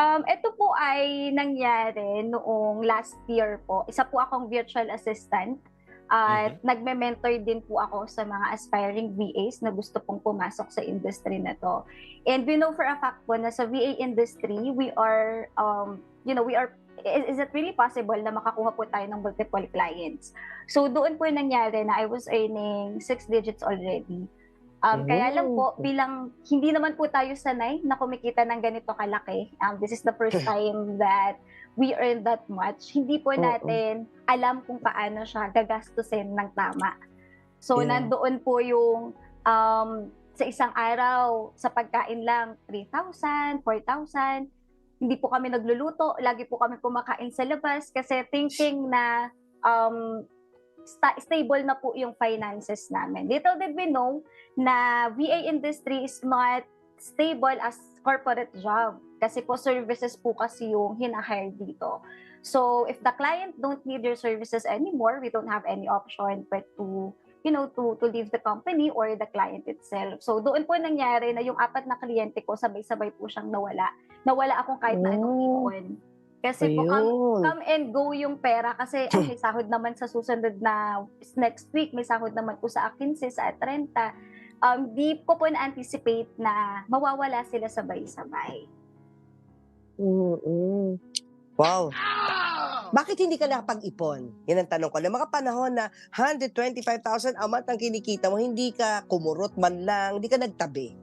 Um, ito po ay nangyari noong last year po. Isa po akong virtual assistant at nagme-mentor din po ako sa mga aspiring VAs na gusto pong pumasok sa industry na to. And we know for a fact po na sa VA industry, we are, um, you know, we are is is it really possible na makakuha po tayo ng multiple clients? So doon po nangyari na I was earning six digits already. Um, Kaya lang po, bilang hindi naman po tayo sanay na kumikita ng ganito kalaki, um, this is the first time that we earn that much, hindi po natin alam kung paano siya gagastusin ng tama. So, Yeah. nandoon po yung um, sa isang araw, sa pagkain lang, 3,000, 4,000. Hindi po kami nagluluto, lagi po kami kumakain sa labas kasi thinking na um, sta- stable na po yung finances namin. Little did we know na VA industry is not stable as corporate job kasi po services po kasi yung hinahire dito. So if the client don't need your services anymore, we don't have any option but to you know to to leave the company or the client itself. So doon po nangyari na yung apat na kliyente ko sabay-sabay po siyang nawala. Nawala akong kahit na anong Oh. ipon. Kasi po come, Ayun. come and go yung pera kasi ay, may sahod naman sa susunod na next week, may sahod naman po sa 15, sa 30. Um, di ko po na-anticipate na mawawala sila sabay-sabay. Mm-mm. Wow. Bakit hindi ka nakapag-ipon? Yan ang tanong ko. Na mga panahon na 125,000 a month ang kinikita mo, hindi ka kumurot man lang, hindi ka nagtabi.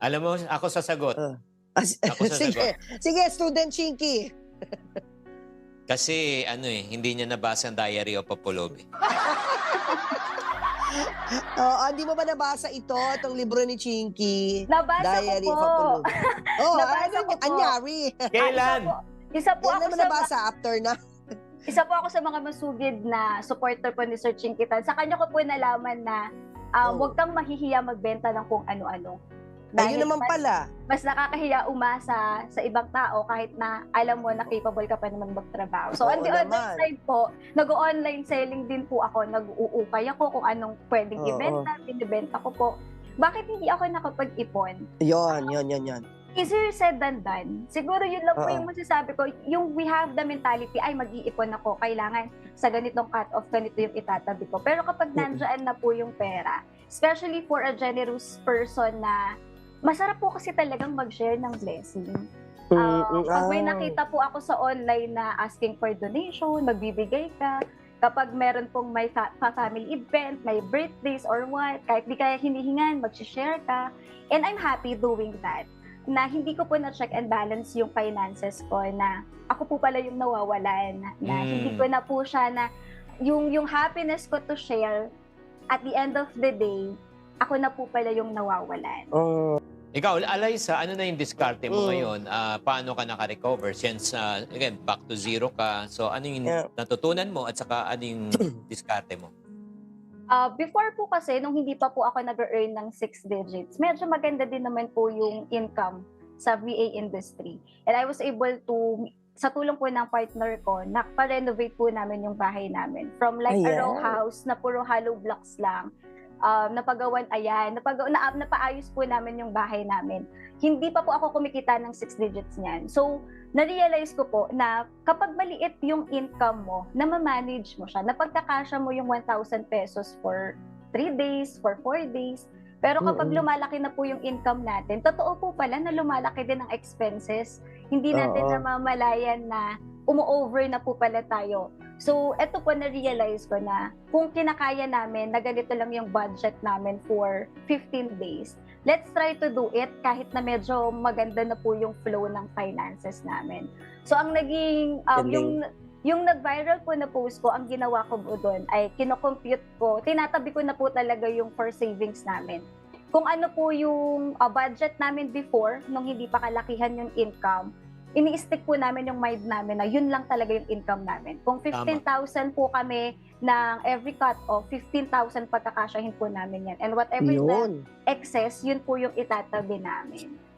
Alam mo, ako sasagot. Ah, s- Ako sasagot. sige, sige, student Chinky. Kasi ano eh, hindi niya nabasa ang Diary of a Pulubi. Oh, hindi mo ba nabasa ito, itong libro ni Chinky? Nabasa Diary ko of po. a Pulubi. Oh, Nabasa ano ko po. anyari? Kailan? Ah, Isa po, isa po ako sa nabasa after na. isa po ako sa mga masugid na supporter po ni Sir Chinkitan. Sa kanya ko po nalaman na um, Oh. huwag kang mahihiya magbenta ng kung ano-ano. Ayun naman mas, pala. mas nakakahiya umasa sa ibang tao kahit na alam mo na capable ka pa naman magtrabaho. So, Oo on the other side po, nag-online selling din po ako. Nag-uukay ako kung anong pwedeng Oo. ibenta, binibenta ko po. Bakit hindi ako nakapag-ipon? Yon, yon, yon, yon. easier said than done. Siguro yun lang po Oo. yung masasabi ko. Yung we have the mentality, ay mag-iipon ako, kailangan sa ganitong cut-off, ganito yung itatabi ko. Pero kapag Mm-mm. nandyan na po yung pera, especially for a generous person na masarap po kasi talagang mag-share ng blessing. Uh, pag may Ah. nakita po ako sa online na asking for donation, magbibigay ka, kapag meron pong may fa- family event, may birthdays or what, kahit di kaya hinihingan, mag-share ka. And I'm happy doing that na hindi ko po na-check and balance yung finances ko na ako po pala yung nawawalan na Mm. hindi ko na po siya na yung yung happiness ko to share at the end of the day ako na po pala yung nawawalan. Oh, Ikaw, Alaysa, ano na yung diskarte mo Mm. ngayon? Ah, paano ka naka-recover? Since, ah, again, back to zero ka. So, ano yung Yeah. natutunan mo at saka ano yung diskarte mo? Uh, before po kasi, nung hindi pa po ako nag-earn ng six digits, medyo maganda din naman po yung income sa VA industry. And I was able to, sa tulong po ng partner ko, nakpa-renovate po namin yung bahay namin. From like a Ayan. row house na puro hollow blocks lang, um, napagawan, ayan, napag na, napaayos po namin yung bahay namin. Hindi pa po ako kumikita ng six digits niyan. So, na-realize ko po na kapag maliit yung income mo, na ma-manage mo siya, napagkakasya mo yung 1,000 pesos for 3 days, for 4 days. Pero kapag lumalaki na po yung income natin, totoo po pala na lumalaki din ang expenses. Hindi natin Oo. namamalayan na umu-over na po pala tayo. So, eto po na-realize ko na kung kinakaya namin na ganito lang yung budget namin for 15 days, let's try to do it kahit na medyo maganda na po yung flow ng finances namin. So, ang naging, um, yung yung nag-viral po na post ko, ang ginawa ko po doon ay kinocompute ko, tinatabi ko na po talaga yung for savings namin. Kung ano po yung uh, budget namin before, nung hindi pa kalakihan yung income, ini-stick po namin yung mind namin na yun lang talaga yung income namin. Kung 15,000 po kami ng every cut off, 15,000 pagkakasyahin po namin yan. And whatever is the yun. excess, yun po yung itatabi namin.